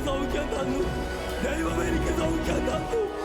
이렇게 너무 꼈다누 내 몸에 이렇게 너무 꼈다누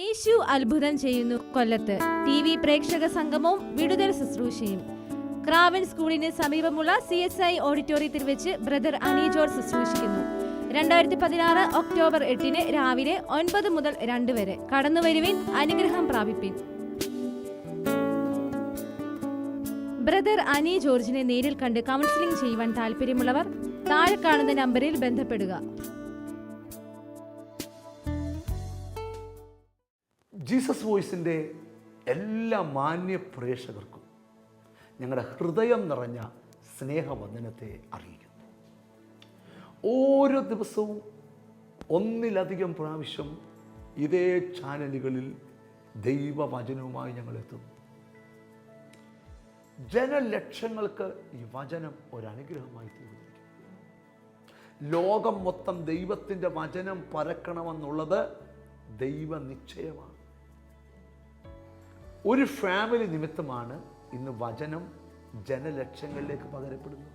യേശു അത്ഭുതം ചെയ്യുന്നു കൊല്ലത്ത്. ടി വി പ്രേക്ഷക സംഗമവും വിടുതൽ ശുശ്രൂഷയും. ക്രാവൻ സ്കൂളിന് സമീപമുള്ള സി എസ് ഐ ഓഡിറ്റോറിയത്തിൽ വെച്ച് ബ്രദർ അനി ജോർജ് ശുശ്രൂഷിക്കുന്നു. രണ്ടായിരത്തി പതിനാറ് ഒക്ടോബർ എട്ടിന് രാവിലെ ഒൻപത് മുതൽ രണ്ട് വരെ കടന്നു വരുവിൻ അനുഗ്രഹം പ്രാപിപ്പിൻ. ബ്രദർ അനി ജോർജിനെ നേരിൽ കണ്ട് കൗൺസിലിംഗ് ചെയ്യുവാൻ താല്പര്യമുള്ളവർ താഴെ കാണുന്ന നമ്പറിൽ ബന്ധപ്പെടുക. ജീസസ് വോയിസിന്റെ എല്ലാ മാന്യ പ്രേക്ഷകർക്കും ഞങ്ങളുടെ ഹൃദയം നിറഞ്ഞ സ്നേഹവന്ദനത്തെ അറിയിക്കുന്നു. ഓരോ ദിവസവും ഒന്നിലധികം പ്രാവശ്യം ഇതേ ചാനലുകളിൽ ദൈവവചനവുമായി ഞങ്ങൾ എത്തുന്നു ജനലക്ഷങ്ങൾക്ക് ഈ വചനം ഒരനുഗ്രഹമായി തീർന്നിരിക്കും ലോകം മൊത്തം ദൈവത്തിന്റെ വചനം പരക്കണമെന്നുള്ളത് ദൈവ നിശ്ചയമാണ് ഒരു ഫാമിലി നിമിത്തമാണ് ഇന്ന് വചനം ജനലക്ഷങ്ങളിലേക്ക് പകരപ്പെടുന്നത്.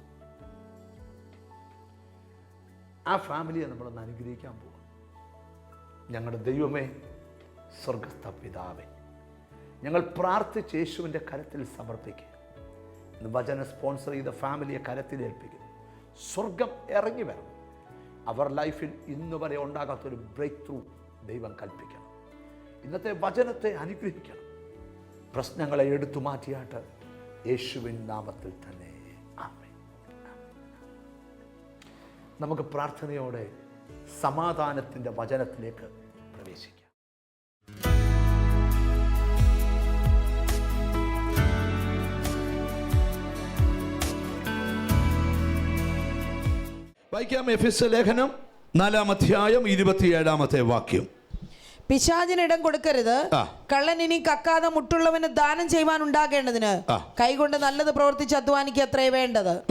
ആ ഫാമിലിയെ നമ്മളൊന്ന് അനുഗ്രഹിക്കാൻ പോകും ഞങ്ങളുടെ ദൈവമേ സ്വർഗസ്ഥ പിതാവേ ഞങ്ങൾ പ്രാർത്ഥിച്ച് യേശുവിന്റെ കരത്തിൽ സമർപ്പിക്കുക. ഇന്ന് വചന സ്പോൺസർ ചെയ്ത ഫാമിലിയെ കരത്തിൽ ഏൽപ്പിക്കുന്നു. സ്വർഗം ഇറങ്ങി വരണം. അവർ ലൈഫിൽ ഇന്ന് വരെ ഉണ്ടാകാത്തൊരു ബ്രേക്ക് ത്രൂ ദൈവം കൽപ്പിക്കണം. ഇന്നത്തെ വചനത്തെ അനുഗ്രഹിക്കണം. പ്രശ്നങ്ങളെ എടുത്തു മാറ്റിയാട്ട് യേശുവിൻ നാമത്തിൽ തന്നെ. നമുക്ക് പ്രാർത്ഥനയോടെ സമാധാനത്തിന്റെ വചനത്തിലേക്ക് പ്രവേശിക്കാം. വായിക്കാം എഫ് എസ് ലേഖനം നാലാം അധ്യായം ഇരുപത്തിയേഴാമത്തെ വാക്യം. പിശാചിനിടം കൊടുക്കരുത്. ആ. കള്ളൻ ഇനി കക്കാതെ മുട്ടുള്ളവന് ദാനം ചെയ്യുവാൻ ഉണ്ടാകേണ്ടതിന്. കൈകൊണ്ട് നല്ലത് പ്രവർത്തിച്ച് അധ്വാനിക്കുക അത്രേ വേണ്ടത്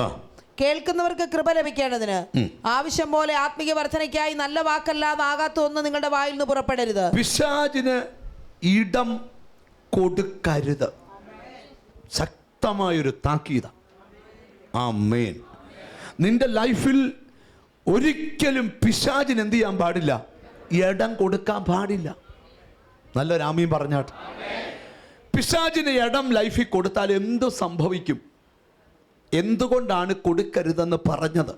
കേൾക്കുന്നവർക്ക് കൃപ ലഭിക്കേണ്ടതിന് ആവശ്യം പോലെ ആത്മീയ വർധനയ്ക്കായി നല്ല വാക്കല്ലാതെ ആകാത്ത ഒന്ന് നിങ്ങളുടെ വായിൽ നിന്ന് പുറപ്പെടരുത്. പിശാചിന് ഇടം കൊടുക്കരുത്. ശക്തമായൊരു താക്കീത. ആ മേൻ നിന്റെ ലൈഫിൽ ഒരിക്കലും പിശാചിന് എന്ത് ചെയ്യാൻ പാടില്ല? ഇടം കൊടുക്കാൻ പാടില്ല. നല്ലൊരു ആമീൻ പറഞ്ഞാട്ട്. പിശാചിന് ഇടം ലൈഫിൽ കൊടുത്താൽ എന്ത് സംഭവിക്കും? എന്തുകൊണ്ടാണ് കൊടുക്കരുതെന്ന് പറഞ്ഞത്?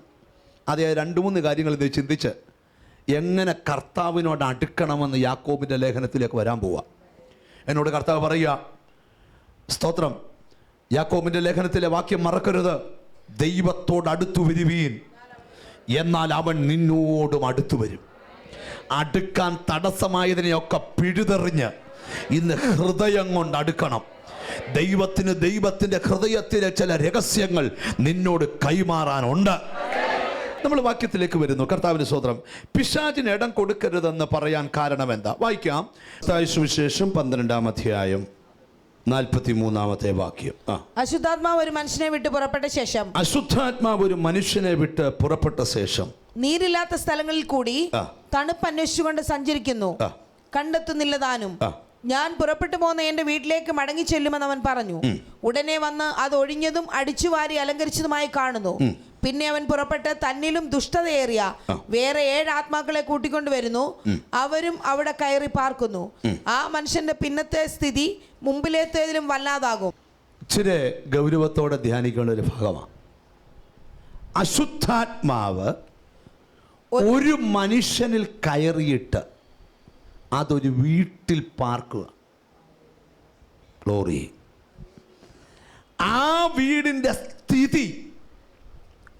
അതേ രണ്ട് മൂന്ന് കാര്യങ്ങൾ ഇത് ചിന്തിച്ച് എങ്ങനെ കർത്താവിനോട് അടുക്കണമെന്ന് യാക്കോബിന്റെ ലേഖനത്തിലേക്ക് വരാൻ പോവുക എന്നോട് കർത്താവ് പറയുക സ്തോത്രം. യാക്കോബിന്റെ ലേഖനത്തിലെ വാക്യം മറക്കരുത്. ദൈവത്തോട് അടുത്തു വരുവീൻ. എന്നാൽ അവൻ നിന്നോടും അടുത്തു വരും. അടുക്കാൻ തടസ്സമായതിനെയൊക്കെ പിഴുതെറിഞ്ഞ് ഇന്ന് ഹൃദയം കൊണ്ട് അടുക്കണം. ദൈവത്തിന് ദൈവത്തിന്റെ ഹൃദയത്തിലെ ചില രഹസ്യങ്ങൾ നിന്നോട് കൈമാറാനുണ്ട്. നമ്മൾ വാക്യത്തിലേക്ക് വരുന്നു. കർത്താവിന് സ്വതന്ത്രം പിശാചിന് ഇടം കൊടുക്കരുതെന്ന് പറയാൻ കാരണം എന്താ? വായിക്കാം. സുവിശേഷം പന്ത്രണ്ടാം അധ്യായം നാൽപ്പത്തി മൂന്നാമത്തെ വാക്യം അശുദ്ധാത്മാവ് ഒരു മനുഷ്യനെ വിട്ട് പുറപ്പെട്ട ശേഷം. അശുദ്ധാത്മാവ് ഒരു മനുഷ്യനെ വിട്ട് പുറപ്പെട്ട ശേഷം. നീരില്ലാത്ത സ്ഥലങ്ങളിൽ കൂടി. തണുപ്പ് അന്വേഷിച്ചുകൊണ്ട് സഞ്ചരിക്കുന്നു. കണ്ടെത്തുന്നില്ല താനും. ഞാൻ പുറപ്പെട്ടു പോകുന്ന എന്റെ വീട്ടിലേക്ക് മടങ്ങി ചെല്ലുമെന്ന് അവൻ പറഞ്ഞു. ഉടനെ വന്ന് അത് ഒഴിഞ്ഞതും അടിച്ചുവാരി അലങ്കരിച്ചതുമായി കാണുന്നു. പിന്നെ അവൻ പുറപ്പെട്ട് തന്നിലും ദുഷ്ടതയേറിയ വേറെ ഏഴ് ആത്മാക്കളെ കൂട്ടിക്കൊണ്ട് വരുന്നു. അവരും അവിടെ കയറി പാർക്കുന്നു. ആ മനുഷ്യന്റെ പിന്നത്തെ സ്ഥിതി മുമ്പിലേത്തേതിലും വല്ലാതാകും. ഇച്ചിരി ഗൗരവത്തോടെ ധ്യാനിക്കേണ്ട ഒരു ഭാഗമാണ് അശുദ്ധാത്മാവ് ഒരു മനുഷ്യനിൽ കയറിയിട്ട് അതൊരു വീട്ടിൽ പാർക്കുക. ഗ്ലോറി ആ വീടിന്റെ സ്ഥിതി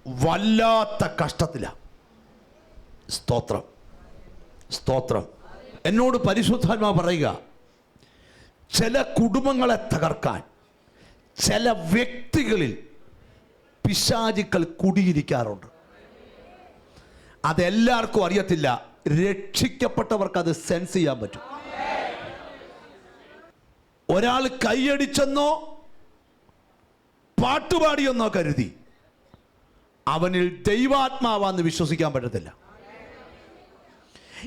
വല്ലാത്ത കഷ്ടത്തിലാണ് സ്തോത്രം. സ്തോത്രം. എന്നോട് പരിശുദ്ധാത്മാ പറയുക ചില കുടുംബങ്ങളെ തകർക്കാൻ ചില വ്യക്തികളിൽ പിശാചുക്കൾ കുടിയിരിക്കാറുണ്ട്. അതെല്ലാവർക്കും അറിയത്തില്ല. രക്ഷിക്കപ്പെട്ടവർക്ക് അത് സെൻസ് ചെയ്യാൻ പറ്റും. ഒരാൾ കൈയടിച്ചെന്നോ പാട്ടുപാടിയെന്നോ കരുതി. അവനിൽ ദൈവാത്മാവാന്ന് വിശ്വസിക്കാൻ പറ്റത്തില്ല.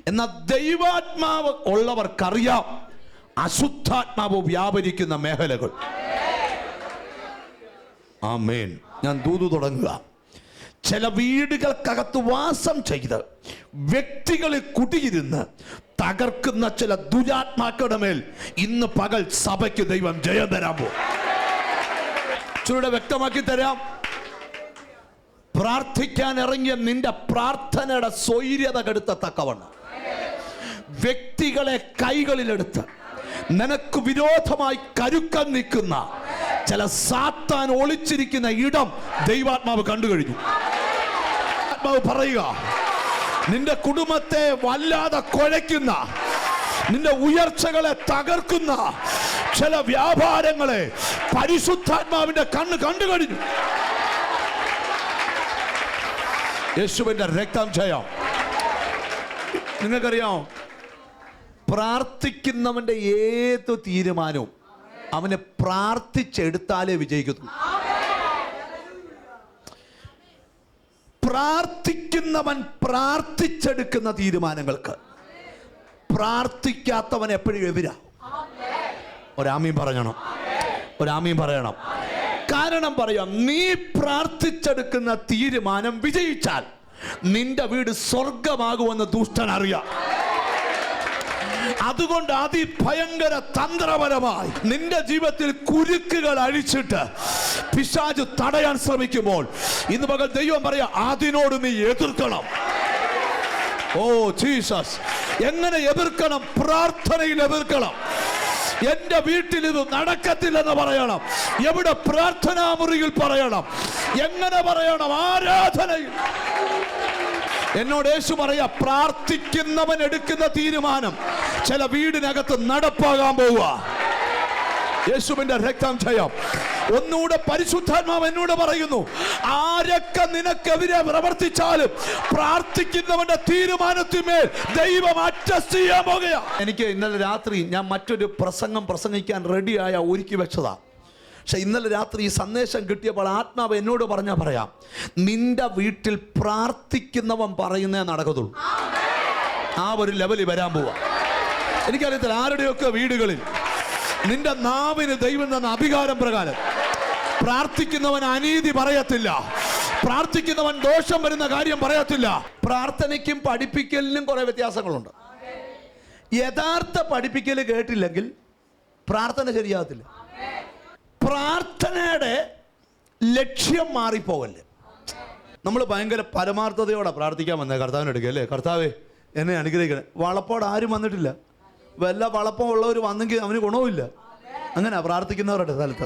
എന്നാൽ ദൈവാത്മാവ് ഉള്ളവർക്കറിയാം അശുദ്ധാത്മാവ് വ്യാപരിക്കുന്ന മേഖലകൾ. ആ മേൻ ഞാൻ ദൂതു തുടങ്ങുക. ചില വീടുകൾക്കകത്ത് വാസം ചെയ്ത് വ്യക്തികളിൽ കുടിയിരുന്ന് തകർക്കുന്ന ചില ദുരാത്മാക്കളുടെ മേൽ ഇന്ന് പകൽ സഭയ്ക്ക് ദൈവം ജയം തരാൻ പോകും. ഇച്ചിരൂടെ വ്യക്തമാക്കി തരാം. പ്രാർത്ഥിക്കാൻ ഇറങ്ങിയ നിന്റെ പ്രാർത്ഥനയുടെ സ്വൈര്യത കെടുത്ത തക്കവണ്ണം. വ്യക്തികളെ കൈകളിലെടുത്ത് നിനക്ക് വിരോധമായി കരുക്കം നിൽക്കുന്ന ചില സാത്താൻ ഒളിച്ചിരിക്കുന്ന ഇടം ദൈവാത്മാവ് കണ്ടു കഴിഞ്ഞു ആത്മാവ് പറയുക നിന്റെ കുടുംബത്തെ വല്ലാതെ കുഴയ്ക്കുന്ന നിന്റെ ഉയർച്ചകളെ തകർക്കുന്ന ചില വ്യാപാരങ്ങളെ പരിശുദ്ധാത്മാവിന്റെ കണ്ണ് കണ്ടു കഴിഞ്ഞു യേശുവിന്റെ രക്തം ചെയ്യാം നിങ്ങൾക്കറിയാം പ്രാർത്ഥിക്കുന്നവന്റെ ഏത് തീരുമാനവും അവനെ പ്രാർത്ഥിച്ചെടുത്താലേ വിജയിക്കുന്നു പ്രാർത്ഥിക്കുന്നവൻ പ്രാർത്ഥിച്ചെടുക്കുന്ന തീരുമാനങ്ങൾക്ക്. പ്രാർത്ഥിക്കാത്തവൻ എപ്പോഴും എതിരാ. ഒരാമീം പറയണം. ഒരാമീം പറയണം. കാരണം പറയാം നീ പ്രാർത്ഥിച്ചെടുക്കുന്ന തീരുമാനം വിജയിച്ചാൽ നിന്റെ വീട് സ്വർഗമാകുമെന്ന് ദുഷ്ടൻ അറിയാം. അതുകൊണ്ട് അതിഭയങ്കര തന്ത്രപരമായി നിന്റെ ജീവിതത്തിൽ കുരുക്കുകൾ അഴിച്ചിട്ട് പിശാജ് തടയാൻ ശ്രമിക്കുമ്പോൾ ഇന്ന് പകൽ ദൈവം പറയാ അതിനോട് നീ എതിർക്കണം. ഓ ജീസസ് എങ്ങനെ എതിർക്കണം? പ്രാർത്ഥനയിൽ എതിർക്കണം. എന്റെ വീട്ടിൽ ഇത് നടക്കത്തില്ലെന്ന് പറയണം. എവിടെ പ്രാർത്ഥനാ മുറിയിൽ പറയണം. എങ്ങനെ പറയണം? ആരാധനയിൽ. എന്നോട് യേശു പറയാ പ്രാർത്ഥിക്കുന്നവൻ എടുക്കുന്ന തീരുമാനം ചില വീടിനകത്ത് നടപ്പാകാൻ പോവുക. യേശുവിന്റെ രക്തം ചെയ്യാം ഒന്നുകൂടെ പരിശുദ്ധാത്മാവ് എന്നോട് പറയുന്നു ആരൊക്കെ നിനക്കെതിരെ പ്രവർത്തിച്ചാലും പ്രാർത്ഥിക്കുന്നവന്റെ തീരുമാനത്തിന്മേൽ ദൈവം അഡ്ജസ്റ്റ് ചെയ്യാൻ പോകുക എനിക്ക് ഇന്നലെ രാത്രി ഞാൻ മറ്റൊരു പ്രസംഗം പ്രസംഗിക്കാൻ റെഡിയായ ഒരുക്കി വെച്ചതാ. പക്ഷെ ഇന്നലെ രാത്രി ഈ സന്ദേശം കിട്ടിയപ്പോൾ ആത്മാവ് എന്നോട് പറഞ്ഞാൽ പറയാം നിന്റെ വീട്ടിൽ പ്രാർത്ഥിക്കുന്നവൻ പറയുന്നേ നടക്കത്തുള്ളൂ. ആ ഒരു ലെവലിൽ വരാൻ പോവാ. എനിക്കറിയത്തില്ല ആരുടെയൊക്കെ വീടുകളിൽ നിന്റെ നാവിന് ദൈവം തന്ന അധികാരം പ്രകാരം പ്രാർത്ഥിക്കുന്നവൻ അനീതി പറയത്തില്ല പ്രാർത്ഥിക്കുന്നവൻ ദോഷം വരുന്ന കാര്യം പറയത്തില്ല. പ്രാർത്ഥനയ്ക്കും പഠിപ്പിക്കലിനും കുറെ വ്യത്യാസങ്ങളുണ്ട്. യഥാർത്ഥ പഠിപ്പിക്കൽ കേട്ടില്ലെങ്കിൽ പ്രാർത്ഥന ശരിയാകത്തില്ല. പ്രാർത്ഥനയുടെ ലക്ഷ്യം മാറിപ്പോകല്ലേ? നമ്മൾ ഭയങ്കര പരമാർത്ഥതയോടെ പ്രാർത്ഥിക്കാൻ വന്നേ കർത്താവിനെടുക്കുക അല്ലേ കർത്താവേ എന്നെ അനുഗ്രഹിക്കണേ. വളപ്പോട് ആരും വന്നിട്ടില്ല. വല്ല വളപ്പം ഉള്ളവർ വന്നെങ്കിൽ അവന് ഗുണവുമില്ല. അങ്ങനെ പ്രാർത്ഥിക്കുന്നവരുടെ സ്ഥലത്ത്.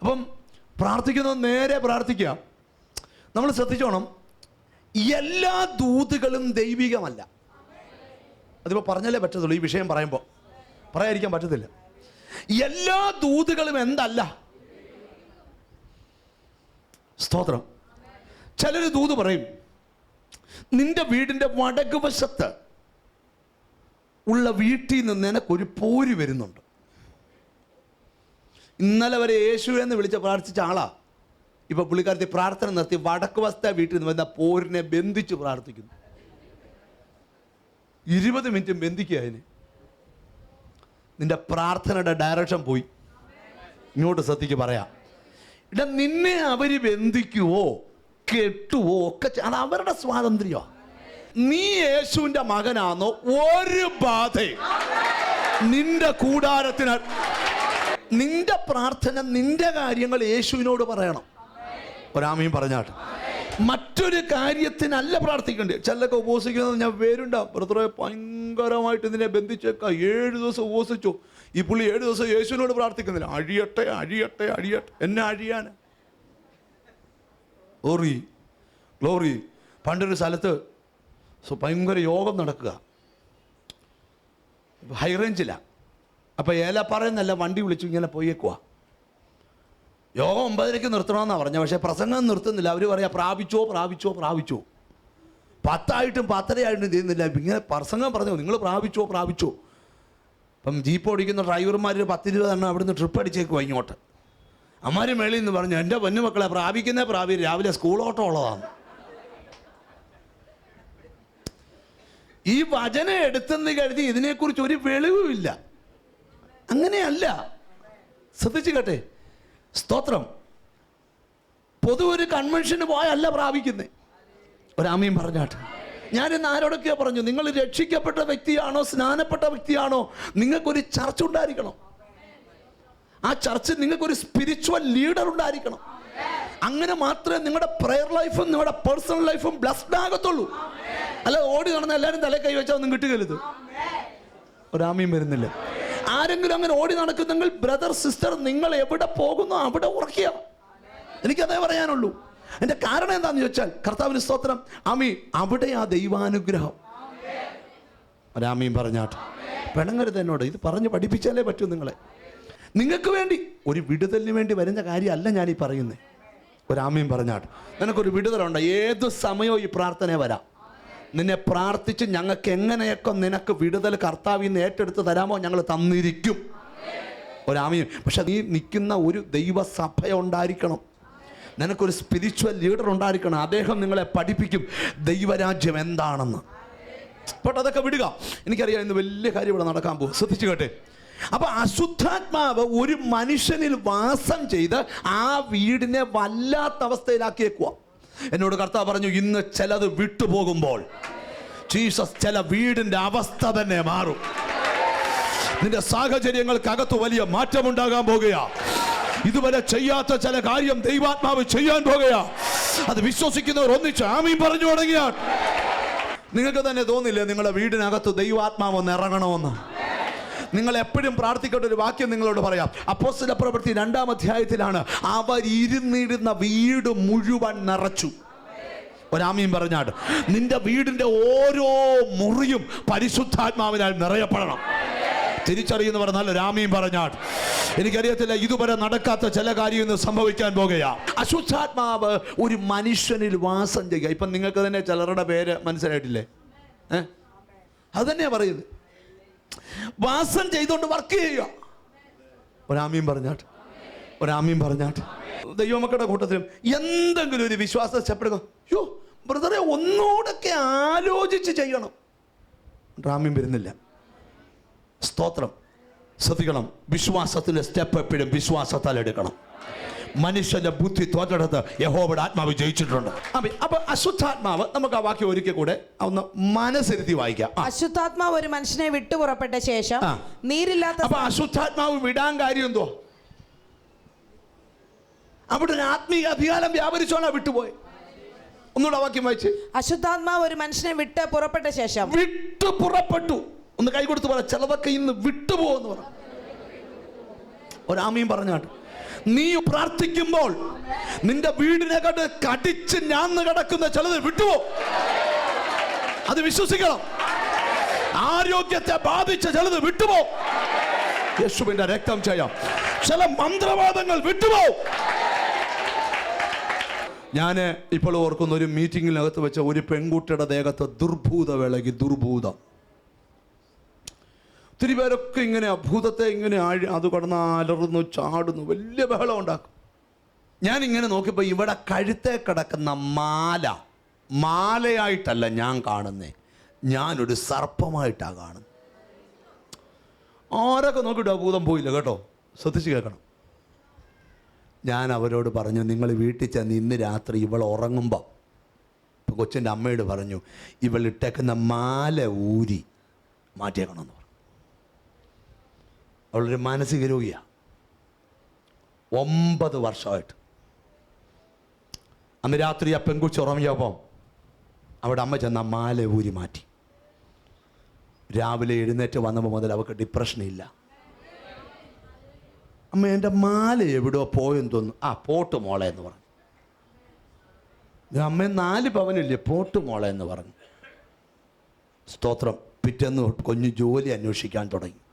അപ്പം പ്രാർത്ഥിക്കുന്നത് നേരെ പ്രാർത്ഥിക്കാം. നമ്മൾ ശ്രദ്ധിച്ചോണം. എല്ലാ ദൂതുകളും ദൈവികമല്ല. അതിപ്പോൾ പറഞ്ഞല്ലേ പറ്റത്തുള്ളൂ ഈ വിഷയം പറയുമ്പോൾ പറയാതിരിക്കാൻ പറ്റത്തില്ല. എല്ലാ ദൂതുകളും എന്തല്ല? സ്തോത്രം. ചിലർ ദൂത് പറയും നിന്റെ വീടിന്റെ വടക്കുവശത്ത് ഉള്ള വീട്ടിൽ നിന്ന് നിനക്കൊരു പോര് വരുന്നുണ്ട്. ഇന്നലെ വരെ യേശു എന്ന് വിളിച്ച പ്രാർത്ഥിച്ച ആളാ. ഇപ്പൊ പുള്ളിക്കാരത്തി പ്രാർത്ഥന നിർത്തി വടക്ക് വസ്ത വീട്ടിൽ നിന്ന് വരുന്ന പോരിനെ ബന്ധിച്ച് പ്രാർത്ഥിക്കുന്നു. ഇരുപത് മിനിറ്റ് ബന്ധിക്കുക അതിന്. നിന്റെ പ്രാർത്ഥനയുടെ ഡയറക്ഷൻ പോയി. ഇങ്ങോട്ട് ശ്രദ്ധിക്ക് പറയാം. ഇട നിന്നെ അവർ ബന്ധിക്കുവോ കെട്ടുവോ ഒക്കെ അത് അവരുടെ സ്വാതന്ത്ര്യമാണ് നീ യേശുവിന്റെ മകനാണോ ഒരു ബാധ നിന്റെ കൂടാരത്തിന് നിന്റെ പ്രാർത്ഥന നിന്റെ കാര്യങ്ങൾ യേശുവിനോട് പറയണം. ഒരാമയും പറഞ്ഞാട്ട്. മറ്റൊരു കാര്യത്തിനല്ല പ്രാർത്ഥിക്കേണ്ടത് ചിലൊക്കെ ഉപവസിക്കുന്നത് ഞാൻ വരുണ്ട ബ്രദറെ ഭയങ്കരമായിട്ട് ഇതിനെ ബന്ധിച്ചേക്കാം. ഏഴ് ദിവസം ഉപവസിച്ചു ഈ പുള്ളി ഏഴ് ദിവസം യേശുവിനോട് പ്രാർത്ഥിക്കുന്നില്ല. അഴിയട്ടെ അഴിയട്ടെ അഴിയട്ടെ. എന്നെ അഴിയാൻ ഓറി ഗ്ലോറി പണ്ടൊരു സ്ഥലത്ത് സു- ഭയങ്കര യോഗം നടക്കുക. ഹൈ റേഞ്ചിലാണ് അപ്പോൾ പറയുന്നല്ല വണ്ടി വിളിച്ചു ഇങ്ങനെ പോയേക്കുക യോഗം ഒമ്പതരയ്ക്ക് നിർത്തണമെന്നാണ് പറഞ്ഞത്. പക്ഷേ പ്രസംഗം നിർത്തുന്നില്ല. അവർ പറയാ പ്രാപിച്ചോ പ്രാപിച്ചോ പ്രാപിച്ചോ. പത്തായിട്ടും പത്തരയായിട്ടും ചെയ്യുന്നില്ല. ഇങ്ങനെ പ്രസംഗം പറഞ്ഞു നിങ്ങൾ പ്രാപിച്ചോ പ്രാപിച്ചോ. ഇപ്പം ജീപ്പ് ഓടിക്കുന്ന ഡ്രൈവർമാർ പത്തിരുപത് എണ്ണം അവിടുന്ന് ട്രിപ്പ് അടിച്ചേക്കുവാ ഇങ്ങോട്ട്. അമ്മാര് മേളിൽ നിന്ന് പറഞ്ഞു എന്റെ പൊന്നുമക്കളെ പ്രാപിക്കുന്നേ പ്രാപി രാവിലെ സ്കൂൾ ഓട്ടം ഉള്ളതാണ്. ഈ വചനം എടുത്തെന്ന് കരുതി ഇതിനെക്കുറിച്ച് ഒരു വെളിവുമില്ല അങ്ങനെയല്ല. ശ്രദ്ധിച്ചു കേട്ടെ. സ്തോത്രം. പൊതു ഒരു കൺവെൻഷന് പോയല്ല പ്രാപിക്കുന്നേ. ഒരാമയും പറഞ്ഞാട്ടെ. ഞാനിന്ന് ആരോടൊക്കെയാ പറഞ്ഞു നിങ്ങൾ രക്ഷിക്കപ്പെട്ട വ്യക്തിയാണോ സ്നാനപ്പെട്ട വ്യക്തിയാണോ നിങ്ങൾക്കൊരു ചർച്ച ഉണ്ടായിരിക്കണം. ആ ചർച്ച് നിങ്ങൾക്കൊരു സ്പിരിച്വൽ ലീഡർ ഉണ്ടായിരിക്കണം. അങ്ങനെ മാത്രമേ നിങ്ങളുടെ പ്രെയർ ലൈഫും നിങ്ങളുടെ പേഴ്സണൽ ലൈഫും ബ്ലസ്ഡ് ആകത്തുള്ളൂ. അല്ല ഓടി നടന്ന എല്ലാവരും തലേ കൈ വെച്ചാൽ ഒന്നും കിട്ടുകയല്ലത്. ഒരാമയും വരുന്നില്ല. ആരെങ്കിലും അങ്ങനെ ഓടി നടക്കുന്നെങ്കിൽ ബ്രദർ സിസ്റ്റർ നിങ്ങൾ എവിടെ പോകുന്നു അവിടെ ഉറക്കുക എനിക്കതേ പറയാനുള്ളൂ. എന്റെ കാരണം എന്താണെന്ന് ചോദിച്ചാൽ കർത്താവിന് സ്തോത്രം. ആമി അവിടെ ആ ദൈവാനുഗ്രഹം. ഒരാമയും പറഞ്ഞാട്ടെ പെണങ്ങരുത് എന്നോട്. ഇത് പറഞ്ഞ് പഠിപ്പിച്ചാലേ പറ്റൂ നിങ്ങളെ. നിങ്ങൾക്ക് വേണ്ടി ഒരു വിടുതലിന് വേണ്ടി വരുന്ന കാര്യമല്ല ഞാനീ പറയുന്നത് ഒരാമയും പറഞ്ഞാട്ട് നിനക്കൊരു വിടുതലുണ്ട്. ഏത് സമയവും ഈ പ്രാർത്ഥന വരാം. നിന്നെ പ്രാർത്ഥിച്ച് ഞങ്ങൾക്ക് എങ്ങനെയൊക്കെ നിനക്ക് വിടുതൽ കർത്താവിൽ നിന്ന് ഏറ്റെടുത്ത് തരാമോ ഞങ്ങൾ തന്നിരിക്കും. ഒരാമയും പക്ഷെ നീ നിൽക്കുന്ന ഒരു ദൈവസഭ ഉണ്ടായിരിക്കണം. നിനക്കൊരു സ്പിരിച്വൽ ലീഡർ ഉണ്ടായിരിക്കണം. അദ്ദേഹം നിങ്ങളെ പഠിപ്പിക്കും. ദൈവരാജ്യം എന്താണെന്ന്. പെട്ടതൊക്കെ വിടുക. എനിക്കറിയാം ഇന്ന് വലിയ കാര്യം ഇവിടെ നടക്കാൻ പോകും. ശ്രദ്ധിച്ചു കേട്ടെ. അപ്പൊ അശുദ്ധാത്മാവ് ഒരു മനുഷ്യനിൽ വാസം ചെയ്ത് ആ വീടിനെ വല്ലാത്ത അവസ്ഥയിലാക്കിയേക്കുക എന്നോട് കർത്താവ് പറഞ്ഞു ഇന്ന് ചിലത് വിട്ടുപോകുമ്പോൾ ജീസസ് ചില വീടിന്റെ അവസ്ഥ തന്നെ മാറും. നിന്റെ സാഹചര്യങ്ങൾക്കകത്ത് വലിയ മാറ്റമുണ്ടാകാൻ പോകുകയാ. ഇതുവരെ ചെയ്യാത്ത ചില കാര്യം ദൈവാത്മാവ് ചെയ്യാൻ പോകുകയാ. അത് വിശ്വസിക്കുന്നവർ ഒന്നിച്ച് ആമീൻ പറഞ്ഞു തുടങ്ങിയാൽ നിങ്ങൾക്ക് തന്നെ തോന്നില്ലേ നിങ്ങളുടെ വീടിനകത്ത് ദൈവാത്മാവ് ഒന്ന് ഇറങ്ങണമെന്ന്? നിങ്ങൾ എപ്പോഴും പ്രാർത്ഥിക്കേണ്ട ഒരു വാക്യം നിങ്ങളോട് പറയാം. അപ്പോസ്തല പ്രവൃത്തി രണ്ടാം അധ്യായത്തിലാണ് അവർ ഇരുന്നിടുന്ന വീട് മുഴുവൻ നിറച്ചു. ഒരാമീൻ പറഞ്ഞാട് നിന്റെ വീടിന്റെ ഓരോ മുറിയും പരിശുദ്ധാത്മാവിനാൽ നിറയപ്പെടണം. തിരിച്ചറിയുന്നവർ പറഞ്ഞാൽ രാമീൻ പറഞ്ഞാട് എനിക്കറിയത്തില്ല ഇതുവരെ നടക്കാത്ത ചില കാര്യം ഇന്ന് സംഭവിക്കാൻ പോകുകയാ. അശുദ്ധാത്മാവ് ഒരു മനുഷ്യനിൽ വാസം ചെയ്യുക. ഇപ്പം നിങ്ങൾക്ക് തന്നെ ചിലരുടെ പേര് മനസ്സിലായിട്ടില്ലേ? ഏ? അത് പറയുന്നത്. വാസം ചെയ്തുകൊണ്ട് വർക്ക് ചെയ്യുക. ഒരാമീൻ പറഞ്ഞാട്ട്. ഒരാമീൻ പറഞ്ഞാട്ട്. ദൈവമക്കളുടെ കൂട്ടത്തിലും എന്തെങ്കിലും ഒരു വിശ്വാസം ചെപ്പെടുക യോ ബ്രദറെ ഒന്നുകൂടൊക്കെ ആലോചിച്ച് ചെയ്യണം. ഡ്രാമ്യം വരുന്നില്ല. സ്തോത്രം. ശ്രദ്ധിക്കണം. വിശ്വാസത്തിന്റെ സ്റ്റെപ്പ് എപ്പോഴും വിശ്വാസത്താൽ എടുക്കണം. മനുഷ്യന്റെ ബുദ്ധി തോറ്റെടുത്ത് യഹോവയുടെ ആത്മാവ് ജയിച്ചിട്ടുണ്ട്. അപ്പൊ അപ്പൊ അശുദ്ധാത്മാവ് നമുക്ക് ആ വാക്യം ഒരിക്കൽ കൂടെ? ഒന്ന് മനസ്സിരുത്തി വായിക്കാം. അശുദ്ധാത്മാവ് ഒരു മനുഷ്യനെ വിട്ടു പുറപ്പെട്ട ശേഷം നീരില്ലാത്ത അപ്പൊ അശുദ്ധാത്മാവ് വിടാൻ കാര്യം എന്തോ അവിടെ ഒരു ആത്മീയ അധികാരം വ്യാപരിച്ചോണാ വിട്ടുപോയി. ഒന്നുകൂടെ വാക്യം വായിച്ച്. അശുദ്ധാത്മാവ് ഒരു മനുഷ്യനെ വിട്ട് പുറപ്പെട്ട ശേഷം വിട്ടു പുറപ്പെട്ടു. ഒന്ന് കൈ കൊടുത്ത് പറ ചിലതൊക്കെ ഇന്ന് വിട്ടുപോകുന്നു പറ. ഒരാമയും പറഞ്ഞാട്ട്. നീ പ്രാർത്ഥിക്കുമ്പോൾ നിന്റെ വീടിനകത്ത് കടിച്ച് ഞാൻ കിടക്കുന്ന ചിലത് വിട്ടുപോ അത് വിശ്വസിക്കണം. ആരോഗ്യത്തെ ബാധിച്ച ചിലത് വിട്ടുപോ യേശുവിന്റെ രക്തം ചെയ്യാം ചില മന്ത്രവാദങ്ങൾ വിട്ടുപോ ഞാൻ ഇപ്പോൾ ഓർക്കുന്ന ഒരു മീറ്റിങ്ങിനകത്ത് വെച്ച ഒരു പെൺകുട്ടിയുടെ ദേഹത്ത് ദുർഭൂത വിളകി ദുർഭൂതം. ഒത്തിരി പേരൊക്കെ ഇങ്ങനെ അഭൂതത്തെ ഇങ്ങനെ ആഴി അത് കടന്ന് അലറുന്നു ചാടുന്നു വലിയ ബഹളം ഉണ്ടാക്കും. ഞാൻ ഇങ്ങനെ നോക്കിയപ്പോൾ ഇവിടെ കഴുത്തെ കിടക്കുന്ന മാല മാലയായിട്ടല്ല ഞാൻ കാണുന്നേ. ഞാനൊരു സർപ്പമായിട്ടാണ് കാണുന്നത്. ആരൊക്കെ നോക്കിയിട്ട് അഭൂതം പോയില്ല കേട്ടോ? ശ്രദ്ധിച്ച് കേൾക്കണം. ഞാൻ അവരോട് പറഞ്ഞു നിങ്ങൾ വീട്ടിൽ ചെന്ന് ഇന്ന് രാത്രി ഇവൾ ഉറങ്ങുമ്പോൾ കൊച്ചിന്റെ അമ്മയോട് പറഞ്ഞു ഇവൾ ഇട്ടേക്കുന്ന മാല ഊരി മാറ്റിയേക്കണമെന്ന്. അവളൊരു മാനസിക രോഗിയാണ് ഒമ്പത് വർഷമായിട്ട്. അന്ന് രാത്രി ആ പെൺകുച്ചി ഉറങ്ങിയപ്പോൾ അവിടെ അമ്മ ചെന്ന മാല ഊരി മാറ്റി. രാവിലെ എഴുന്നേറ്റ് വന്നപ്പോൾ മുതൽ അവൾക്ക് ഡിപ്രഷൻ ഇല്ല. അമ്മ എന്റെ മാല എവിടെയോ പോയെന്ന് തോന്നുന്നു. ആ പോട്ട് മോളെ എന്ന് പറഞ്ഞു. അമ്മ നാല് പവനില്ലേ പോട്ട് മോളെ എന്ന് പറഞ്ഞു. സ്തോത്രം. പിറ്റേന്ന് കൊഞ്ഞു ജോലി അന്വേഷിക്കാൻ തുടങ്ങി.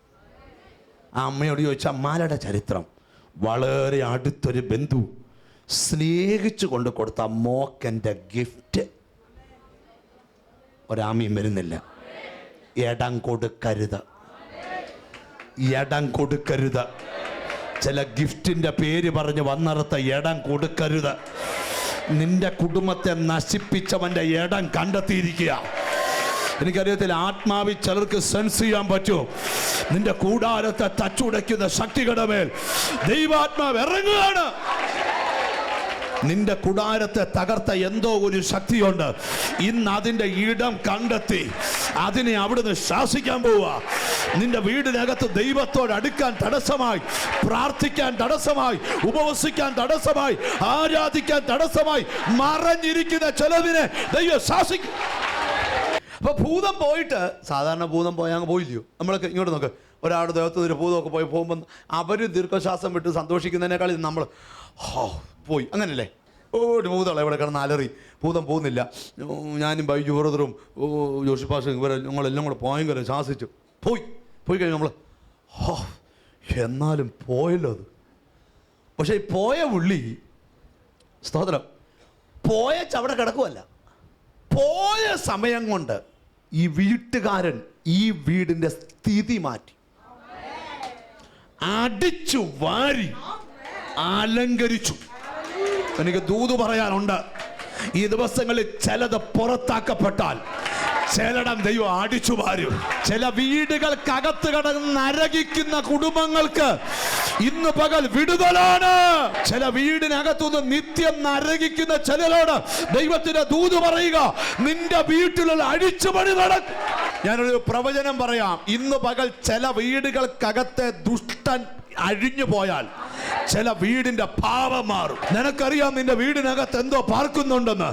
ആ അമ്മയോട് ചോദിച്ച അമ്മാലയുടെ ചരിത്രം വളരെ അടുത്തൊരു ബന്ധു സ്നേഹിച്ചു കൊണ്ട് കൊടുത്ത മോക്കന്റെ ഗിഫ്റ്റ് ഒരാമയും വരുന്നില്ല. ഇടം കൊടുക്കരുത്. ഇടം കൊടുക്കരുത്. ചില ഗിഫ്റ്റിന്റെ പേര് പറഞ്ഞ് വന്നിടത്ത് ഇടം കൊടുക്കരുത്. നിന്റെ കുടുംബത്തെ നശിപ്പിച്ചവന്റെ ഇടം കണ്ടെത്തിയിരിക്കുക. എനിക്കറിയത്തില്ല ആത്മാവി ചിലർക്ക് സെൻസ് ചെയ്യാൻ പറ്റുമോ നിന്റെ കൂടാരത്തെ തച്ചുടയ്ക്കുന്ന ശക്തികളുടെ മേൽ ദൈവാത്മാവ് ഇറങ്ങുകയാണ്. നിന്റെ കുടാരത്തെ തകർത്ത എന്തോ ഒരു ശക്തിയുണ്ട്. ഇന്ന് അതിന്റെ ഇടം കണ്ടെത്തി അതിനെ അവിടുന്ന് ശാസിക്കാൻ പോവുക. നിന്റെ വീടിനകത്ത് ദൈവത്തോട് അടുക്കാൻ തടസ്സമായി പ്രാർത്ഥിക്കാൻ തടസ്സമായി ഉപവസിക്കാൻ തടസ്സമായി ആരാധിക്കാൻ തടസ്സമായി മറഞ്ഞിരിക്കുന്ന ചെലവിനെ ദൈവം ശാസിക്കും. അപ്പൊ ഭൂതം പോയിട്ട് സാധാരണ ഭൂതം പോയാൽ അങ്ങ് പോയില്ലയോ? നമ്മളൊക്കെ ഇങ്ങോട്ട് നോക്ക്. ഒരാളുടെ ദേഹത്ത് ഒരു ഭൂതമൊക്കെ പോയി പോകുമ്പോൾ അവർ ദീർഘശ്വാസം വിട്ട് സന്തോഷിക്കുന്നതിനേക്കാൾ നമ്മൾ ഹോ പോയി. അങ്ങനല്ലേ? ഒരു ഭൂതമുള്ള ഇവിടെ കിടന്ന് അലറി. ഭൂതം പോകുന്നില്ല. ഞാനും ബൈജു ബ്രദറും ജോഷിപ്പാഷും ഇവരെ ഞങ്ങളെല്ലാം കൂടെ ഭയങ്കര ശാസിച്ചു. പോയി. പോയി കഴിഞ്ഞ് നമ്മൾ ഹോ എന്നാലും പോയല്ലോ അത്. പക്ഷേ ഈ പോയ ഉള്ളി സ്തോത്രം പോയ ചവിടെ കിടക്കുമല്ല പോയ സമയം കൊണ്ട് ഈ വീട്ടുകാരൻ ഈ വീടിന്റെ സ്ഥിതി മാറ്റി. അടിച്ചു വാരി അലങ്കരിച്ചു. എനിക്ക് ദൂത് പറയാനുണ്ട്. ഈ ദിവസങ്ങളിൽ ചിലത് പുറത്താക്കപ്പെട്ടാൽ ചിലടം ദൈവം അടിച്ചു വാരും. ചില വീടുകൾക്കകത്ത് കടന്ന് നരകിക്കുന്ന കുടുംബങ്ങൾക്ക് ഇന്ന് പകൽ വിടുതലാണ്. ചില വീടിനകത്തുനിന്ന് നിത്യം നരകിക്കുന്ന ചിലരോട് ദൈവത്തിന്റെ ദൂത് പറയുക നിന്റെ വീട്ടിലുള്ള അഴിച്ചുപണി നടക്കും. ഞാനൊരു പ്രവചനം പറയാം. ഇന്ന് പകൽ ചില വീടുകൾക്കകത്തെ ദുഷ്ടൻ അഴിഞ്ഞു പോയാൽ ചില വീടിന്റെ ഭാവം മാറും. നിനക്കറിയാം നിന്റെ വീടിനകത്ത് എന്തോ പാർക്കുന്നുണ്ടെന്ന്.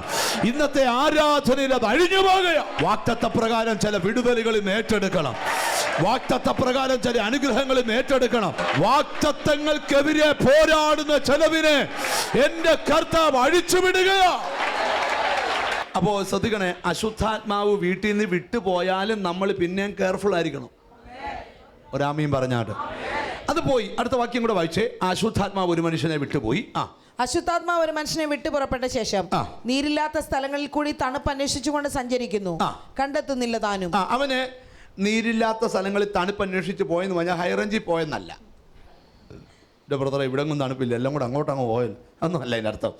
ഇന്നത്തെ ആരാധനയിൽ അത് അഴിഞ്ഞു പോകുകയാണ്. വാക്തത്വ പ്രകാരം ചില വിടുതലുകളിൽ ഏറ്റെടുക്കണം. വാക്തത്വ പ്രകാരം ചില അനുഗ്രഹങ്ങളിൽ ഏറ്റെടുക്കണം. വാക്തത്വങ്ങൾക്കെതിരെ പോരാടുന്ന ചെലവിനെ എന്റെ കർത്താവ് അഴിച്ചുവിടുകയാ അപ്പോൾ ശ്രദ്ധിക്കണേ അശുദ്ധാത്മാവ് വീട്ടിൽ നിന്ന് വിട്ടുപോയാലും നമ്മൾ പിന്നെയും കെയർഫുൾ ആയിരിക്കണം. ഒരാമയും പറഞ്ഞാട്ട്. അത് പോയി. അടുത്ത വാക്യം കൂടെ വായിച്ചേ. അശുദ്ധാത്മാവ് ഒരു മനുഷ്യനെ വിട്ടുപോയി. ആ. അശുദ്ധാത്മാവ് ഒരു മനുഷ്യനെ വിട്ടു പുറപ്പെട്ട ശേഷം നീരില്ലാത്ത സ്ഥലങ്ങളിൽ കൂടി തണുപ്പ് അന്വേഷിച്ചുകൊണ്ട് സഞ്ചരിക്കുന്നു. കണ്ടെത്തുന്നില്ല താനും. അവന് നീരില്ലാത്ത സ്ഥലങ്ങളിൽ തണുപ്പ് അന്വേഷിച്ച് പോയെന്ന് പറഞ്ഞാൽ ഹൈറേഞ്ചിൽ പോയെന്നല്ല. എന്റെ ബ്രദർ ഇവിടെ ഒന്നും തണുപ്പില്ല. എല്ലാം കൂടെ അങ്ങോട്ട് അങ്ങ് പോയത് അതൊന്നുമല്ല അതിന്റെ അർത്ഥം.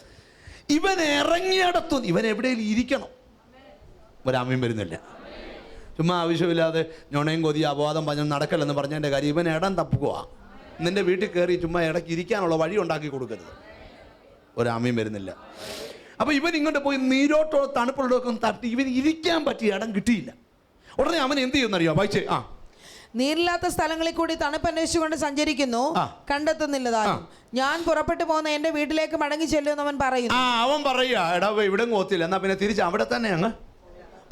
ഇവൻ ഇറങ്ങിയടത്തു ഇവൻ എവിടെയെങ്കിലും ഇരിക്കണം. ഒരാമയും വരുന്നില്ല. ചുമ്മാ ആവശ്യമില്ലാതെ ഞൊണയും കൊതി അപവാദം പറഞ്ഞു നടക്കല്ലെന്ന് പറഞ്ഞതിന്റെ കാര്യം ഇവൻ ഇടം തപ്പുക നിന്റെ വീട്ടിൽ കയറി ചുമ്മാ ഇടയ്ക്ക് ഇരിക്കാനുള്ള വഴി ഉണ്ടാക്കി കൊടുക്കരുത്. ഒരാമയും വരുന്നില്ല. അപ്പോൾ ഇവൻ ഇങ്ങോട്ട് പോയി നീരോട്ടോ തണുപ്പുള്ളതൊക്കെ തട്ടി. ഇവൻ ഇരിക്കാൻ പറ്റിയ ഇടം കിട്ടിയില്ല. ഉടനെ അവൻ എന്ത് ചെയ്യുന്നറിയോ വായിച്ചേ. ആ. നീരില്ലാത്ത സ്ഥലങ്ങളിൽ കൂടി തണുപ്പ് അന്വേഷിച്ചുകൊണ്ട് സഞ്ചരിക്കുന്നു. ആ. കണ്ടെത്തുന്നില്ല ഞാൻ പുറപ്പെട്ടു പോകുന്ന എന്റെ വീട്ടിലേക്ക് മടങ്ങി ചെല്ലുമെന്ന് അവൻ ആ പറയുന്നു അവൻ പറയുക എടാ ഇവിടെ ഓത്തില്ല എന്നാ പിന്നെ തിരിച്ച് അവിടെ തന്നെ അങ്ങ്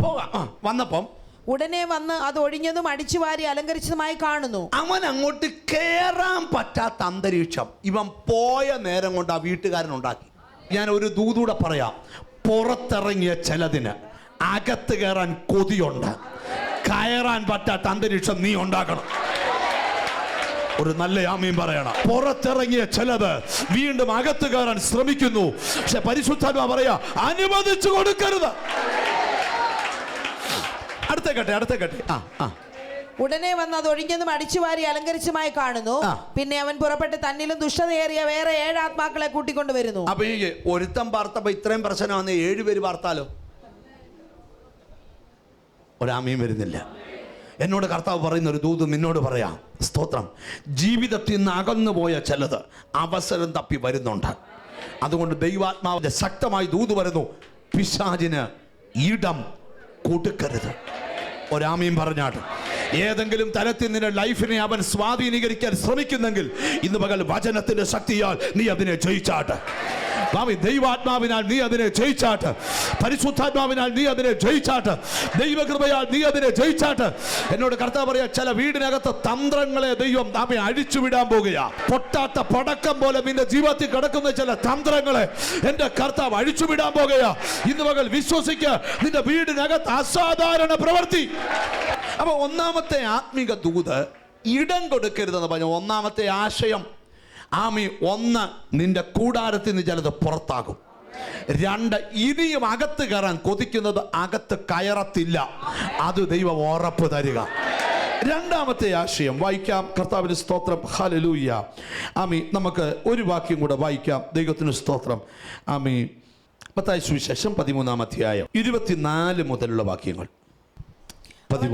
പോകാം. ആ വന്നപ്പം ഉടനെ വന്ന് അത് ഒഴിഞ്ഞതും അടിച്ചു വാരി അലങ്കരിച്ചതുമായി കാണുന്നു. അവൻ അങ്ങോട്ട് കേറാൻ പറ്റാത്ത അന്തരീക്ഷം ഇവൻ പോയ നേരം കൊണ്ട് ആ വീട്ടുകാരൻ ഉണ്ടാക്കി. ഞാൻ ഒരു ദൂതൂടെ പറയാം. പുറത്തിറങ്ങിയ ചിലതിന് അകത്ത് കയറാൻ കൊതിയുണ്ട്. കയറാൻ പറ്റാത്ത അന്തരീക്ഷം നീ ഉണ്ടാക്കണം. ഒരു നല്ല ആമയും പറയണം. പുറത്തിറങ്ങിയ ചിലത് വീണ്ടും അകത്ത് കയറാൻ ശ്രമിക്കുന്നു. പക്ഷെ പരിശുദ്ധാത്മ പറയാ അനുവദിച്ചു കൊടുക്കരുത്. അടുത്ത കട്ടെ അടുത്ത കട്ടെ. ആ ആ. ഉടനെ വന്ന് അത് ഒഴിഞ്ഞതും അടിച്ചുവാരി അലങ്കരിച്ചുമായി കാണുന്നു. പിന്നെ അവൻ പുറപ്പെട്ട് തന്നിലും ദുഷ്ടതയേറിയ വേറെ ഏഴ് ആത്മാക്കളെ കൂട്ടിക്കൊണ്ട് വരുന്നു. അപ്പൊ ഈ ഒരുത്തം പാർത്തപ്പോ ഇത്രയും പ്രശ്നമാണ് ഏഴുപേര് പാർത്താലോ ഒരാമയും വരുന്നില്ല. എന്നോട് കർത്താവ് പറയുന്ന ഒരു ദൂത് നിന്നോട് പറയാം സ്തോത്രം ജീവിതത്തിൽ നിന്ന് അകന്നു പോയ ചിലത് അവസരം തപ്പി വരുന്നുണ്ട്. അതുകൊണ്ട് ദൈവാത്മാവിന്റെ ശക്തമായി ദൂത് വരുന്നു. പിശാചിന് ഇടം കൊടുക്കരുത്. ഒരാമയും പറഞ്ഞാട്ട്. ഏതെങ്കിലും തലത്തിൽ നിന്റെ ലൈഫിനെ അവൻ സ്വാധീനീകരിക്കാൻ ശ്രമിക്കുന്നെങ്കിൽ ഇന്ന് പകൽ വചനത്തിന്റെ ശക്തിയാൽ നീ അതിനെ ജയിച്ചാട്ട്. ദൈവാത്മാവിനാൽ നീ അതിനെ ജയിച്ചാട്ട്. പരിശുദ്ധാത്മാവിനാൽ നീ അതിനെ ജയിച്ചാട്ട്. ദൈവകൃപയാൽ നീ അതിനെ ജയിച്ചാട്ട്. എന്നോട് കർത്താവ് പറയാ ചില വീടിനകത്ത് തന്ത്രങ്ങളെ ദൈവം നമ്മെ അഴിച്ചുവിടാൻ പോകുകയാ. പൊട്ടാത്ത പടക്കം പോലെ നിന്റെ ജീവിതത്തിൽ കിടക്കുന്ന ചില തന്ത്രങ്ങളെ എന്റെ കർത്താവ് അഴിച്ചുവിടാൻ പോകുകയാ. ഇന്ന് മകൾ വിശ്വസിക്ക നിന്റെ വീടിനകത്ത് അസാധാരണ പ്രവൃത്തി. അപ്പൊ ഒന്നാമത്തെ ആത്മിക ദൂത് ഇടം കൊടുക്കരുതെന്ന് പറഞ്ഞ. ഒന്നാമത്തെ ആശയം ആമി ഒന്ന് നിന്റെ കൂടാരത്തിൽ നിന്ന് ചിലത് പുറത്താകും. രണ്ട് ഇനിയും അകത്ത് കയറാൻ കൊതിക്കുന്നത് അകത്ത് കയറത്തില്ല. അത് ദൈവം ഉറപ്പ് തരിക. രണ്ടാമത്തെ ആശയം വായിക്കാം. കർത്താവിന് സ്തോത്രം. ഹലലൂയ ആമി നമുക്ക് ഒരു വാക്യം കൂടെ വായിക്കാം. ദൈവത്തിന് സ്തോത്രം. ആമി പത്തായ സുവിശേഷം പതിമൂന്നാം അധ്യായം. ഇരുപത്തിനാല് മുതലുള്ള വാക്യങ്ങൾ.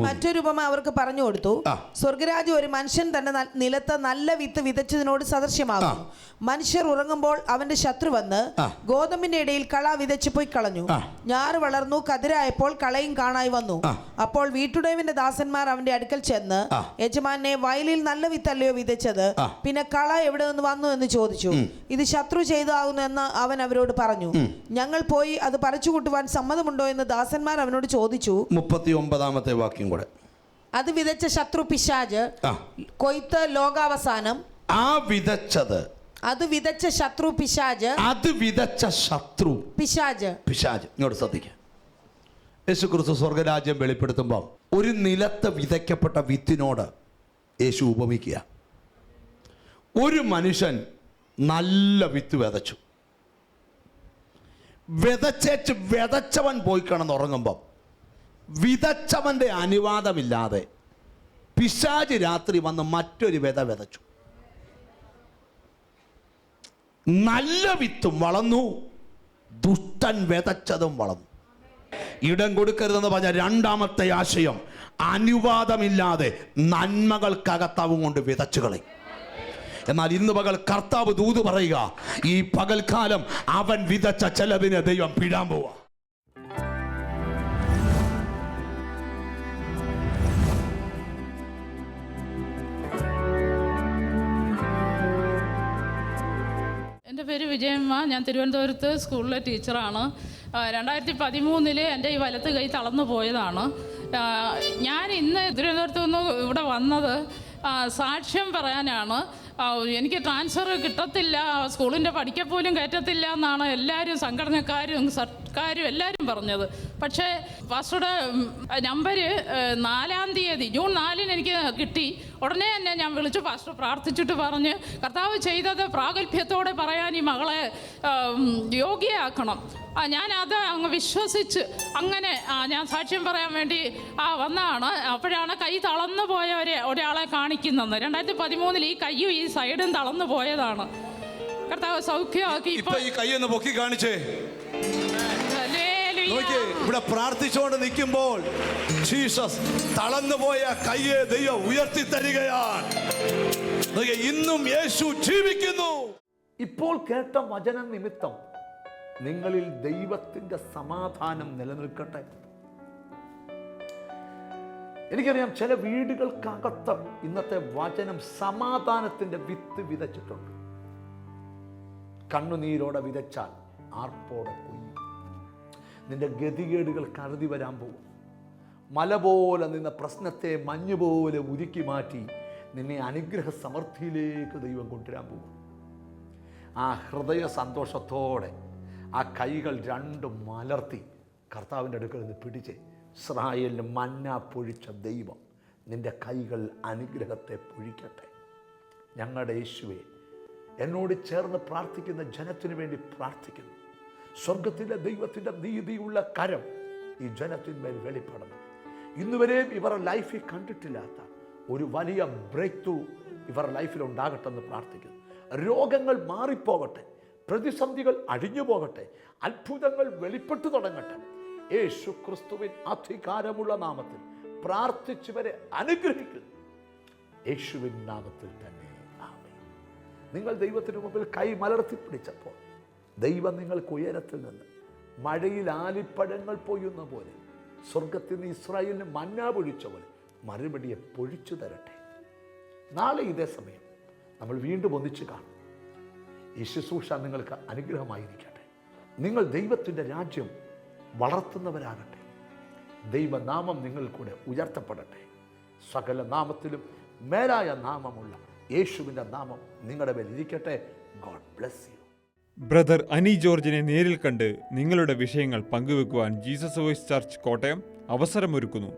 മറ്റൊരു ഉപമ അവർക്ക് പറഞ്ഞു കൊടുത്തു. സ്വർഗരാജ് ഒരു മനുഷ്യൻ തന്റെ ന- നിലത്ത് നല്ല വിത്ത് വിതച്ചതിനോട് സദൃശ്യമാകും മനുഷ്യർ ഉറങ്ങുമ്പോൾ അവന്റെ ശത്രു വന്ന്. ഗോതമ്പിന്റെ ഇടയിൽ കള വിതച്ചു പോയി കളഞ്ഞു. ഞാറ് വളർന്നു കതിരായപ്പോൾ കളയും കാണായി വന്നു. അപ്പോൾ വീട്ടുടേവിന്റെ ദാസന്മാർ അവന്റെ അടുക്കൽ ചെന്ന്. യജമാനെ വയലിൽ നല്ല വിത്തല്ലയോ വിതച്ചത്. പിന്നെ കള എവിടെ നിന്ന് വന്നു? എന്ന് ചോദിച്ചു. ഇത് ശത്രു ചെയ്താകുന്നു എന്ന് അവൻ അവരോട് പറഞ്ഞു. ഞങ്ങൾ പോയി അത് പറിച്ചു കൂട്ടുവാൻ സമ്മതമുണ്ടോ? എന്ന് ദാസന്മാർ അവനോട് ചോദിച്ചു. മുപ്പത്തി ഒമ്പതാമത്തെ വാക്യം കൂടെ. അത് വിതച്ച ശത്രു പിശാജ് കൊയ്ത്ത് ലോകാവസാനം. ആ വിതച്ചത്. അത് വിതച്ച ശത്രു പിശാജ് അത് വിതച്ച ശത്രു പിശാജ്. പിശാജ്. ഇങ്ങോട്ട് ശ്രദ്ധിക്കുക യേശു ക്രിസ്തു സ്വർഗരാജ്യം വെളിപ്പെടുത്തുമ്പോൾ ഒരു നിലത്ത് വിതയ്ക്കപ്പെട്ട വിത്തിനോട് യേശു ഉപമിക്കുക. ഒരു മനുഷ്യൻ നല്ല വിത്ത് വിതച്ചു. വിതച്ചേച്ച് വിതച്ചവൻ പോയി കിടന്നുറങ്ങുമ്പം വിതച്ചവന്റെ അനുവാദമില്ലാതെ പിശാജ് രാത്രി വന്ന് മറ്റൊരു വിത വിതച്ചു. നല്ല വിത്തും വളർന്നു. ദുഷ്ടൻ വിതച്ചതും വളർന്നു. ഇടം കൊടുക്കരുതെന്ന് പറഞ്ഞ രണ്ടാമത്തെ ആശയം അനുവാദമില്ലാതെ നന്മകൾക്കകത്താവും കൊണ്ട് വിതച്ചുകളെ എന്നാൽ ഇന്ന് പകൽ കർത്താവ് ദൂത് പറയുക ഈ പകൽക്കാലം അവൻ വിതച്ച ചെലവിന് ദൈവം പിഴാൻ പോവാ. പേര് വിജയമ്മ ഞാൻ തിരുവനന്തപുരത്ത് സ്കൂളിലെ ടീച്ചറാണ്. രണ്ടായിരത്തി പതിമൂന്നിൽ എന്റെ ഈ വലത്ത് കൈ തളർന്നു പോയതാണ്. ഞാൻ ഇന്ന് തിരുവനന്തപുരത്ത് നിന്ന് ഇവിടെ വന്നത് സാക്ഷ്യം പറയാനാണ്. എനിക്ക് ട്രാൻസ്ഫർ കിട്ടത്തില്ല സ്കൂളിന്റെ പഠിക്ക പോലും കയറ്റത്തില്ല എന്നാണ് എല്ലാവരും സംഘടനക്കാരും സർക്കാരും എല്ലാവരും പറഞ്ഞത്. പക്ഷേ പാസ്റ്ററുടെ നമ്പർ നാലാം തീയതി ജൂൺ നാലിന് എനിക്ക് കിട്ടി. ഉടനെ തന്നെ ഞാൻ വിളിച്ചു പാസ്റ്റർ പ്രാർത്ഥിച്ചിട്ട് പറഞ്ഞ് കർത്താവ് ചെയ്തത് പ്രാഗൽഭ്യത്തോടെ പറയാൻ ഈ മകളെ യോഗ്യയാക്കണം. അത് അങ്ങ് വിശ്വസിച്ച് അങ്ങനെ ആ, ഞാൻ സാക്ഷ്യം പറയാൻ വേണ്ടി ആ വന്നതാണ് അപ്പോഴാണ് കൈ തളർന്നു പോയ ഒരു ഒരാളെ കാണിക്കുന്നത്. രണ്ടായിരത്തി പതിമൂന്നിൽ ഈ കയ്യും ഈ സൈഡും തളർന്നു പോയതാണ്. കർത്താവ് സൗഖ്യമാക്കി ഇപ്പൊ ഈ കൈ ഒന്ന് പൊക്കി കാണിച്ചേ. ഇവിടെ പ്രാർത്ഥിച്ചുകൊണ്ട് നിൽക്കുമ്പോൾ ജീസസ് തളർന്നുപോയ കയ്യെ ദൈവം ഉയർത്തി തരികയാണ്. ഇന്നും യേശു ജീവിക്കുന്നു. ഇപ്പോൾ കേട്ട വചന നിമിത്തം നിങ്ങളിൽ ദൈവത്തിന്റെ സമാധാനം നിലനിൽക്കട്ടെ. എനിക്കറിയാം ചില വീടുകൾക്കകത്ത് ഇന്നത്തെ വചനം സമാധാനത്തിന്റെ വിത്ത് വിതച്ചിട്ടുണ്ട്. കണ്ണുനീരോടെ വിതച്ചാൽ ആർപ്പോടെ കൊയ്യും. നിന്റെ ഗതികേടുകൾ കരുതി വരാൻ പോകും. മല പോലെ നിന്ന പ്രശ്നത്തെ മഞ്ഞ് പോലെ ഉരുക്കി മാറ്റി നിന്നെ അനുഗ്രഹ സമൃദ്ധിയിലേക്ക് ദൈവം കൊണ്ടുവരാൻ പോകും. ആ ഹൃദയ സന്തോഷത്തോടെ ആ കൈകൾ രണ്ടും മലർത്തി കർത്താവിന്റെ അടുക്കൽ നിന്ന് പിടിച്ച് ഇസ്രായേലിന് മന്ന പൊഴിച്ച ദൈവം നിന്റെ കൈകൾ അനുഗ്രഹത്തെ പൊഴിക്കട്ടെ. ഞങ്ങളുടെ യേശുവെ എന്നോട് ചേർന്ന് പ്രാർത്ഥിക്കുന്ന ജനത്തിനു വേണ്ടി പ്രാർത്ഥിക്കുന്നു. സ്വർഗത്തിലെ ദൈവത്തിന്റെ നീതിയുള്ള കരം ഈ ജനത്തിന്മേൽ വെളിപ്പെടണം. ഇന്നുവരെയും ഇവരുടെ ലൈഫിൽ കണ്ടിട്ടില്ലാത്ത ഒരു വലിയ ബ്രേക്ക് ത്രൂ ഇവരുടെ ലൈഫിൽ ഉണ്ടാകട്ടെ എന്ന് പ്രാർത്ഥിക്കുന്നു. രോഗങ്ങൾ മാറിപ്പോകട്ടെ പ്രതിസന്ധികൾ അഴിഞ്ഞു പോകട്ടെ അത്ഭുതങ്ങൾ വെളിപ്പെട്ടു തുടങ്ങട്ടെ. യേശു ക്രിസ്തുവിൻ അധികാരമുള്ള നാമത്തിൽ പ്രാർത്ഥിച്ചവരെ അനുഗ്രഹിക്കുന്നു. യേശുവിൻ നാമത്തിൽ തന്നെ. നിങ്ങൾ ദൈവത്തിന് മുമ്പിൽ കൈ മലർത്തി പിടിച്ചപ്പോൾ ദൈവം നിങ്ങൾക്ക് ഉയരത്തിൽ നിന്ന് മഴയിൽ ആലിപ്പഴങ്ങൾ പൊയ്യുന്ന പോലെ സ്വർഗത്തിൽ നിന്ന് ഇസ്രായേലിന് മന്ന പൊഴിച്ച പോലെ മറുപടിയെ പൊഴിച്ചു തരട്ടെ. നാളെ ഇതേ സമയം നമ്മൾ വീണ്ടും ഒന്നിച്ചു കാണും. ഈ ശുശ്രൂഷ നിങ്ങൾക്ക് അനുഗ്രഹമായിരിക്കട്ടെ. നിങ്ങൾ ദൈവത്തിന്റെ രാജ്യം വളർത്തുന്നവരാകട്ടെ. ദൈവനാമം നിങ്ങൾ കൂടെ ഉയർത്തപ്പെടട്ടെ. സകല നാമത്തിലും മേലായ നാമമുള്ള യേശുവിന്റെ നാമം നിങ്ങളുടെ മേൽ ഇരിക്കട്ടെ. God bless you. Brother Ani ജോർജിനെ നേരിൽ കണ്ട് നിങ്ങളുടെ വിഷയങ്ങൾ പങ്കുവെക്കുവാൻ ജീസസ് വോയ്സ് ചർച്ച് കോട്ടയം അവസരമൊരുക്കുന്നു.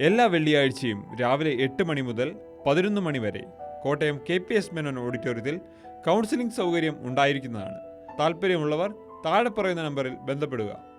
എല്ലാ വെള്ളിയാഴ്ചയും രാവിലെ എട്ട് മണി മുതൽ പതിനൊന്ന് മണി വരെ Kottayam K P S Menon ഓഡിറ്റോറിയത്തിൽ കൗൺസിലിംഗ് സൗകര്യം ഉണ്ടായിരിക്കുന്നതാണ്. താല്പര്യമുള്ളവർ താഴെ പറയുന്ന നമ്പറിൽ ബന്ധപ്പെടുക.